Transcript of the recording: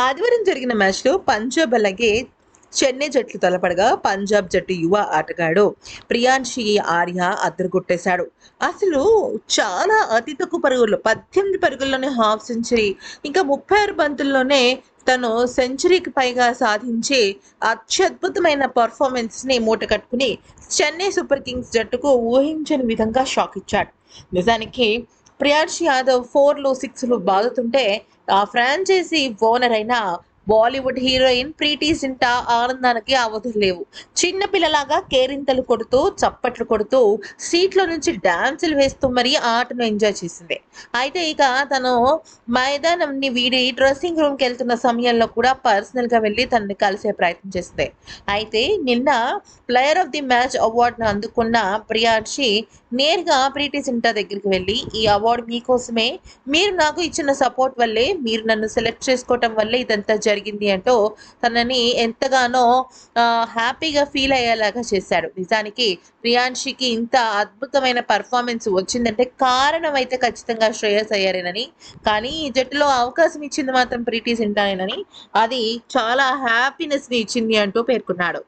ఆదివారం జరిగిన మ్యాచ్లో పంజాబ్ అలాగే చెన్నై జట్లు తలపడగా పంజాబ్ జట్టు యువ ఆటగాడు ప్రియాంశి ఆర్య అద్దరుగొట్టేశాడు. అసలు చాలా అతి తక్కువ పరుగుల్లో పద్దెనిమిది పరుగుల్లోనే హాఫ్ సెంచరీ ఇంకా ముప్పై ఆరు బంతుల్లోనే తను సెంచరీకి పైగా సాధించి అత్యద్భుతమైన పర్ఫార్మెన్స్ని మూట కట్టుకుని చెన్నై సూపర్ కింగ్స్ జట్టుకు ఊహించని విధంగా షాక్ ఇచ్చాడు. నిజానికి ప్రియాన్షి యాదవ్ ఫోర్లు సిక్స్లు బాగుతుంటే ఆ ఫ్రాంచైజీ ఓనర్ అయిన బాలీవుడ్ హీరోయిన్ ప్రీతి జింటా ఆనందానికి అవధులు లేవు. చిన్న పిల్లలాగా కేరింతలు కొడుతూ చప్పట్లు కొడుతూ సీట్లో నుంచి డాన్సులు వేస్తూ మరీ ఆటను ఎంజాయ్ చేసింది. అయితే ఇక తను మైదానంని వీడి డ్రెస్సింగ్ రూమ్కి వెళ్తున్న సమయంలో కూడా పర్సనల్గా వెళ్ళి తనని కలిసే ప్రయత్నం చేస్తుంది అయితే నిన్న ప్లేయర్ ఆఫ్ ది మ్యాచ్ అవార్డును అందుకున్న ప్రియాక్షి నేరుగా ప్రీతి జింటా దగ్గరికి వెళ్ళి ఈ అవార్డు మీకోసమే మీరు నాకు ఇచ్చిన సపోర్ట్ వల్లే మీరు నన్ను సెలెక్ట్ చేసుకోవటం వల్లే ఇదంతా జరిగింది అంటూ తనని ఎంతగానో హ్యాపీగా ఫీల్ అయ్యేలాగా చేశాడు. నిజానికి ప్రియాంషికి ఇంత అద్భుతమైన పర్ఫార్మెన్స్ వచ్చిందంటే కారణం అయితే ఖచ్చితంగా శ్రేయస్ అయ్యారేనని. కానీ ఈ జట్టులో అవకాశం ఇచ్చింది మాత్రం ప్రీటీ సింటానేనని. అది చాలా హ్యాపీనెస్ని ఇచ్చింది అంటూ పేర్కొన్నాడు.